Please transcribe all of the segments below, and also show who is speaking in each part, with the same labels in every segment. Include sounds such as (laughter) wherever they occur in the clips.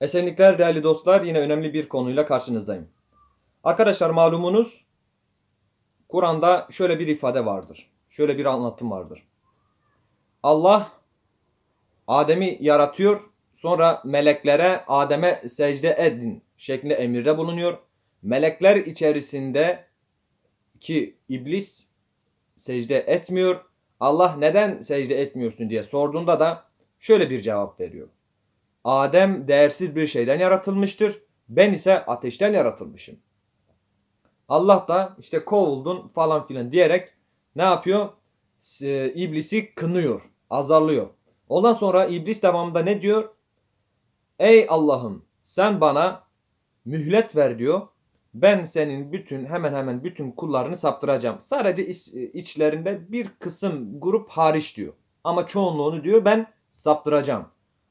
Speaker 1: Esenlikler değerli dostlar yine önemli bir konuyla karşınızdayım. Arkadaşlar malumunuz Kur'an'da şöyle bir ifade vardır. Şöyle bir anlatım vardır. Allah Adem'i yaratıyor sonra meleklere Adem'e secde edin şeklinde emirde bulunuyor. Melekler içerisinde ki iblis secde etmiyor. Allah neden secde etmiyorsun diye sorduğunda da şöyle bir cevap veriyor. Adem değersiz bir şeyden yaratılmıştır. Ben ise ateşten yaratılmışım. Allah da işte kovuldun falan filan diyerek ne yapıyor? E, İblisi kınıyor, azarlıyor. Ondan sonra iblis devamında ne diyor? Ey Allah'ım sen bana mühlet ver diyor. Ben senin bütün hemen hemen bütün kullarını saptıracağım. Sadece iç- içlerinde bir kısım grup hariç diyor. Ama çoğunluğunu diyor ben saptıracağım.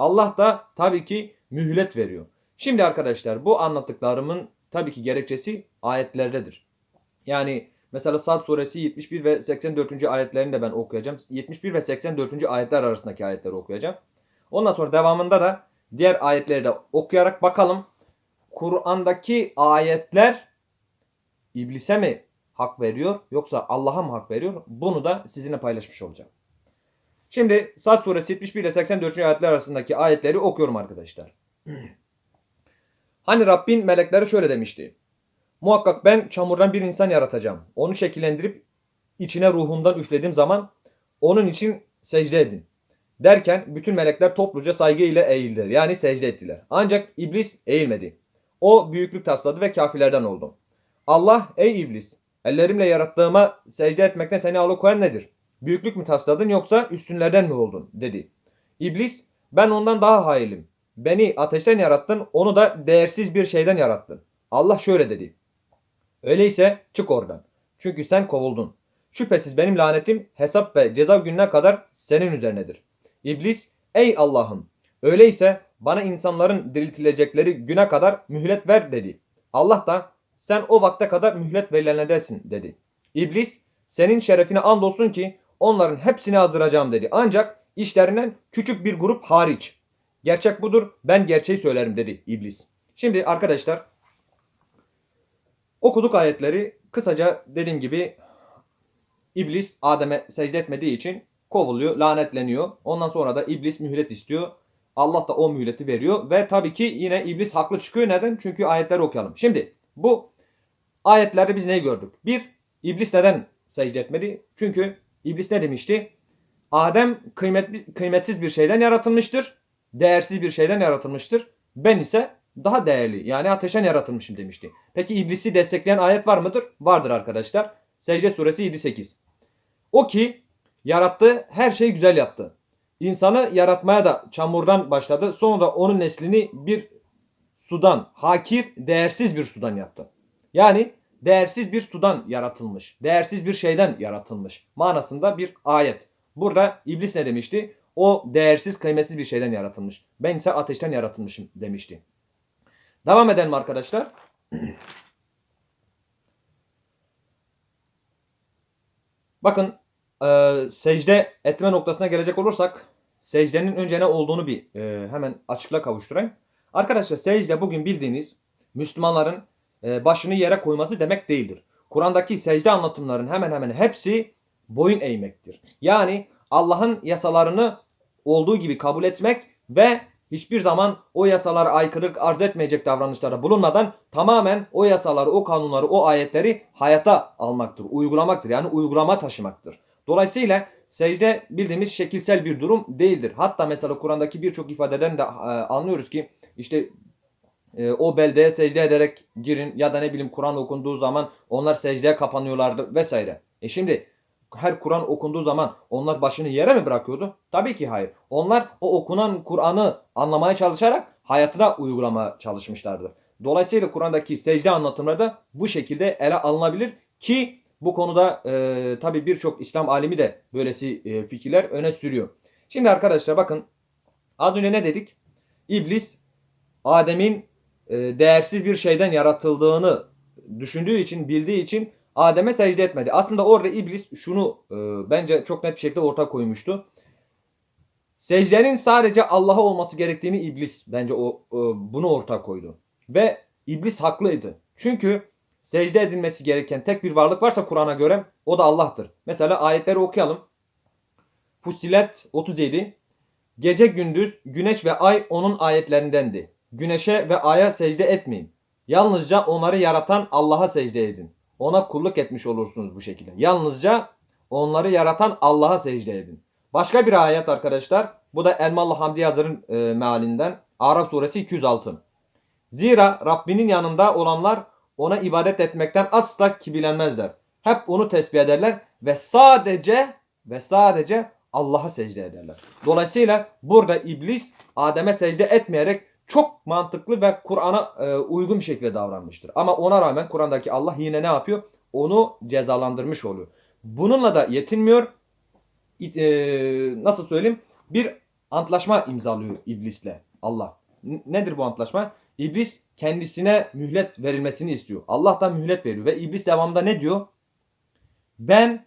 Speaker 1: Allah da tabii ki mühlet veriyor. Şimdi arkadaşlar bu anlattıklarımın tabii ki gerekçesi ayetlerdedir. Yani mesela Sad suresi 71 ve 84. ayetlerini de ben okuyacağım. 71 ve 84. ayetler arasındaki ayetleri okuyacağım. Ondan sonra devamında da diğer ayetleri de okuyarak bakalım. Kur'an'daki ayetler iblise mi hak veriyor yoksa Allah'a mı hak veriyor? Bunu da sizinle paylaşmış olacağım. Şimdi Sad suresi 71 ile 84. ayetler arasındaki ayetleri okuyorum arkadaşlar. Hani Rabbin melekleri şöyle demişti. Muhakkak ben çamurdan bir insan yaratacağım. Onu şekillendirip içine ruhumdan üflediğim zaman onun için secde edin. Derken bütün melekler topluca saygı ile eğildiler. Yani secde ettiler. Ancak iblis eğilmedi. O büyüklük tasladı ve kafirlerden oldu. Allah ey iblis ellerimle yarattığıma secde etmekten seni alıkoyan nedir? Büyüklük mü tasladın yoksa üstünlerden mi oldun? dedi. İblis ben ondan daha hailim. Beni ateşten yarattın onu da değersiz bir şeyden yarattın. Allah şöyle dedi. Öyleyse çık oradan. Çünkü sen kovuldun. Şüphesiz benim lanetim hesap ve ceza gününe kadar senin üzerinedir. İblis ey Allah'ım öyleyse bana insanların diriltilecekleri güne kadar mühlet ver dedi. Allah da sen o vakte kadar mühlet verilenlerdensin dedi. İblis senin şerefine andolsun ki onların hepsini azdıracağım dedi. Ancak işlerinden küçük bir grup hariç. Gerçek budur ben gerçeği söylerim dedi iblis. Şimdi arkadaşlar okuduk ayetleri kısaca dediğim gibi iblis Adem'e secde etmediği için kovuluyor, lanetleniyor. Ondan sonra da iblis mühlet istiyor. Allah da o mühleti veriyor ve tabii ki yine iblis haklı çıkıyor. Neden? Çünkü ayetleri okuyalım. Şimdi bu ayetlerde biz neyi gördük? Bir, iblis neden secde etmedi? Çünkü iblis ne demişti? Adem kıymetli, kıymetsiz bir şeyden yaratılmıştır. Değersiz bir şeyden yaratılmıştır. Ben ise daha değerli yani ateşten yaratılmışım demişti. Peki iblisi destekleyen ayet var mıdır? Vardır arkadaşlar. Secde suresi 7-8. O ki yarattığı her şeyi güzel yaptı. İnsanı yaratmaya da çamurdan başladı. Sonra onun neslini bir sudan, hakir, değersiz bir sudan yaptı. Yani değersiz bir sudan yaratılmış. Değersiz bir şeyden yaratılmış. Manasında bir ayet. Burada iblis ne demişti? O değersiz, kıymetsiz bir şeyden yaratılmış. Ben ise ateşten yaratılmışım demişti. Devam edelim arkadaşlar. (clears throat) Bakın e, secde etme noktasına gelecek olursak secdenin önce ne olduğunu bir e, hemen açıkla kavuşturayım. Arkadaşlar secde bugün bildiğiniz Müslümanların başını yere koyması demek değildir. Kur'an'daki secde anlatımların hemen hemen hepsi boyun eğmektir. Yani Allah'ın yasalarını olduğu gibi kabul etmek ve hiçbir zaman o yasalara aykırılık arz etmeyecek davranışlara bulunmadan tamamen o yasaları, o kanunları, o ayetleri hayata almaktır, uygulamaktır. Yani uygulama taşımaktır. Dolayısıyla secde bildiğimiz şekilsel bir durum değildir. Hatta mesela Kur'an'daki birçok ifadeden de e, anlıyoruz ki işte e, o beldeye secde ederek girin ya da ne bileyim Kur'an okunduğu zaman onlar secdeye kapanıyorlardı vesaire. E şimdi her Kur'an okunduğu zaman onlar başını yere mi bırakıyordu? Tabii ki hayır. Onlar o okunan Kur'an'ı anlamaya çalışarak hayatına uygulamaya çalışmışlardı. Dolayısıyla Kur'an'daki secde anlatımları da bu şekilde ele alınabilir ki bu konuda e, tabii birçok İslam alimi de böylesi e, fikirler öne sürüyor. Şimdi arkadaşlar bakın az önce ne dedik? İblis Adem'in değersiz bir şeyden yaratıldığını düşündüğü için, bildiği için Adem'e secde etmedi. Aslında orada iblis şunu e, bence çok net bir şekilde ortaya koymuştu. secdenin sadece Allah'a olması gerektiğini iblis bence o, o- bunu ortak koydu. Ve iblis haklıydı. Çünkü secde edilmesi gereken tek bir varlık varsa Kur'an'a göre o da Allah'tır. Mesela ayetleri okuyalım. Fussilet 37 Gece gündüz güneş ve ay onun ayetlerindendi. Güneşe ve aya secde etmeyin. Yalnızca onları yaratan Allah'a secde edin. Ona kulluk etmiş olursunuz bu şekilde. Yalnızca onları yaratan Allah'a secde edin. Başka bir ayet arkadaşlar. Bu da Elmalı Hamdi Yazır'ın e, mealinden. Araf suresi 206. Zira Rabbinin yanında olanlar ona ibadet etmekten asla kibirlenmezler. Hep onu tesbih ederler ve sadece ve sadece Allah'a secde ederler. Dolayısıyla burada iblis Adem'e secde etmeyerek çok mantıklı ve Kur'an'a e, uygun bir şekilde davranmıştır. Ama ona rağmen Kur'an'daki Allah yine ne yapıyor? Onu cezalandırmış oluyor. Bununla da yetinmiyor. E, nasıl söyleyeyim? Bir antlaşma imzalıyor iblisle Allah. Nedir bu antlaşma? İblis kendisine mühlet verilmesini istiyor. Allah da mühlet veriyor ve iblis devamında ne diyor? Ben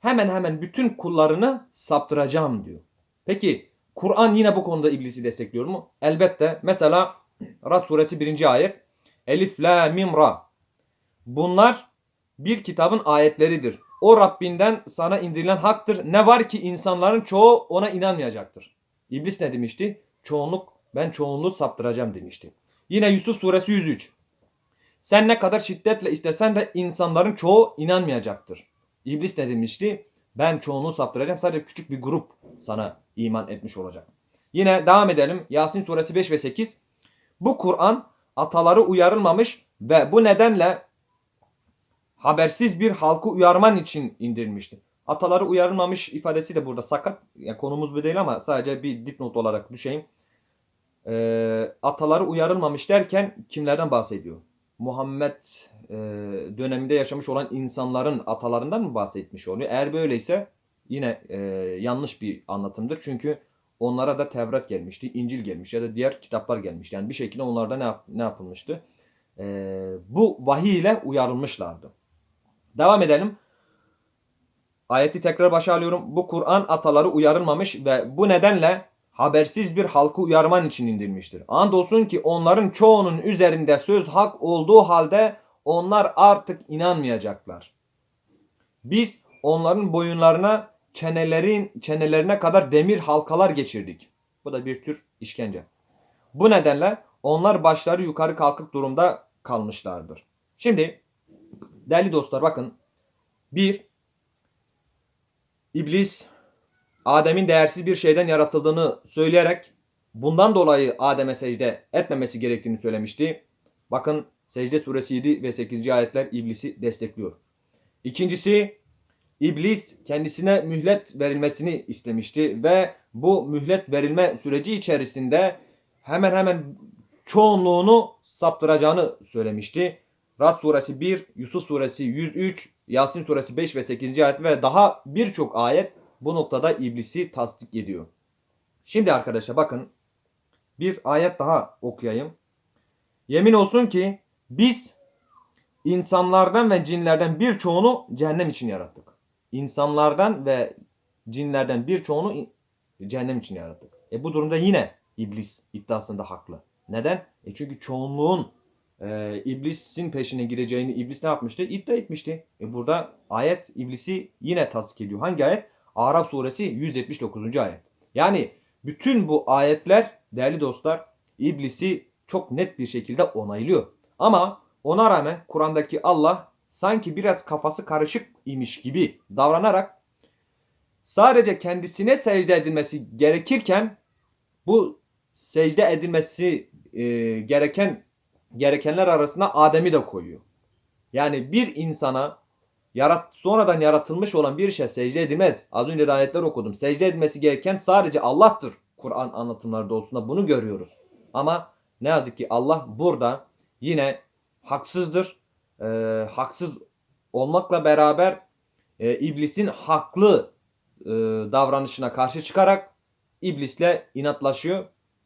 Speaker 1: hemen hemen bütün kullarını saptıracağım diyor. Peki Kur'an yine bu konuda iblisi destekliyor mu? Elbette. Mesela Rad suresi 1. ayet. Elif, la, mim, ra. Bunlar bir kitabın ayetleridir. O Rabbinden sana indirilen haktır. Ne var ki insanların çoğu ona inanmayacaktır. İblis ne demişti? Çoğunluk, ben çoğunluğu saptıracağım demişti. Yine Yusuf suresi 103. Sen ne kadar şiddetle istesen de insanların çoğu inanmayacaktır. İblis ne demişti? Ben çoğunluğu saptıracağım. Sadece küçük bir grup sana iman etmiş olacak. Yine devam edelim. Yasin suresi 5 ve 8. Bu Kur'an ataları uyarılmamış ve bu nedenle habersiz bir halkı uyarman için indirilmiştir. Ataları uyarılmamış ifadesi de burada sakat. Yani konumuz bu değil ama sadece bir dipnot olarak düşeyim. Ee, ataları uyarılmamış derken kimlerden bahsediyor? Muhammed e, döneminde yaşamış olan insanların atalarından mı bahsetmiş oluyor? Eğer böyleyse yine e, yanlış bir anlatımdır. Çünkü onlara da Tevrat gelmişti, İncil gelmiş ya da diğer kitaplar gelmiş. Yani bir şekilde onlarda ne, yap- ne yapılmıştı? E, bu vahiy ile uyarılmışlardı. Devam edelim. Ayeti tekrar başa alıyorum. Bu Kur'an ataları uyarılmamış ve bu nedenle habersiz bir halkı uyarman için indirilmiştir. Andolsun ki onların çoğunun üzerinde söz hak olduğu halde onlar artık inanmayacaklar. Biz onların boyunlarına çenelerin çenelerine kadar demir halkalar geçirdik. Bu da bir tür işkence. Bu nedenle onlar başları yukarı kalkık durumda kalmışlardır. Şimdi değerli dostlar bakın. Bir, İblis Adem'in değersiz bir şeyden yaratıldığını söyleyerek bundan dolayı Adem'e secde etmemesi gerektiğini söylemişti. Bakın Secde suresi 7 ve 8. ayetler iblisi destekliyor. İkincisi iblis kendisine mühlet verilmesini istemişti ve bu mühlet verilme süreci içerisinde hemen hemen çoğunluğunu saptıracağını söylemişti. Rad suresi 1, Yusuf suresi 103, Yasin suresi 5 ve 8. ayet ve daha birçok ayet bu noktada iblisi tasdik ediyor. Şimdi arkadaşlar bakın bir ayet daha okuyayım. Yemin olsun ki biz insanlardan ve cinlerden birçoğunu cehennem için yarattık. İnsanlardan ve cinlerden birçoğunu cehennem için yarattık. E bu durumda yine iblis iddiasında haklı. Neden? E çünkü çoğunluğun e, iblisin peşine gireceğini iblis ne yapmıştı? İddia etmişti. E burada ayet iblisi yine tasdik ediyor. Hangi ayet? Araf suresi 179. ayet. Yani bütün bu ayetler değerli dostlar iblisi çok net bir şekilde onaylıyor. Ama ona rağmen Kur'an'daki Allah sanki biraz kafası karışık imiş gibi davranarak sadece kendisine secde edilmesi gerekirken bu secde edilmesi e, gereken gerekenler arasına Adem'i de koyuyor. Yani bir insana yarat sonradan yaratılmış olan bir şey secde edilmez. Az önce de ayetler okudum. Secde edilmesi gereken sadece Allah'tır. Kur'an anlatımları doğrultusunda bunu görüyoruz. Ama ne yazık ki Allah burada yine haksızdır. Ee, haksız olmakla beraber e, iblisin haklı e, davranışına karşı çıkarak iblisle inatlaşıyor.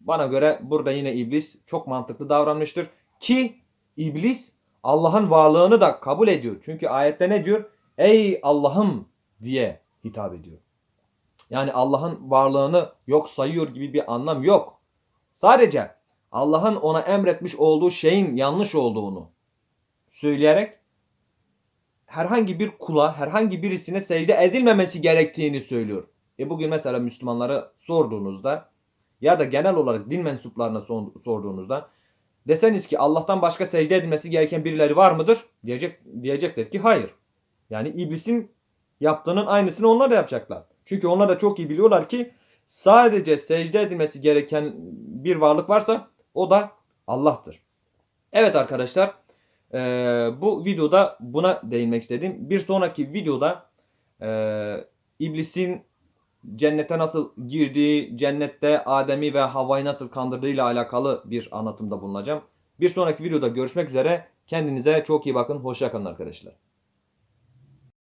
Speaker 1: Bana göre burada yine iblis çok mantıklı davranmıştır. Ki iblis Allah'ın varlığını da kabul ediyor. Çünkü ayette ne diyor? Ey Allah'ım diye hitap ediyor. Yani Allah'ın varlığını yok sayıyor gibi bir anlam yok. Sadece Allah'ın ona emretmiş olduğu şeyin yanlış olduğunu söyleyerek herhangi bir kula, herhangi birisine secde edilmemesi gerektiğini söylüyor. E bugün mesela Müslümanlara sorduğunuzda ya da genel olarak din mensuplarına sorduğunuzda deseniz ki Allah'tan başka secde edilmesi gereken birileri var mıdır? Diyecek diyecekler ki hayır. Yani iblisin yaptığının aynısını onlar da yapacaklar. Çünkü onlar da çok iyi biliyorlar ki sadece secde edilmesi gereken bir varlık varsa o da Allah'tır. Evet arkadaşlar bu videoda buna değinmek istedim. Bir sonraki videoda iblisin cennete nasıl girdiği, cennette Adem'i ve Havva'yı nasıl kandırdığıyla alakalı bir anlatımda bulunacağım. Bir sonraki videoda görüşmek üzere. Kendinize çok iyi bakın. Hoşça kalın arkadaşlar.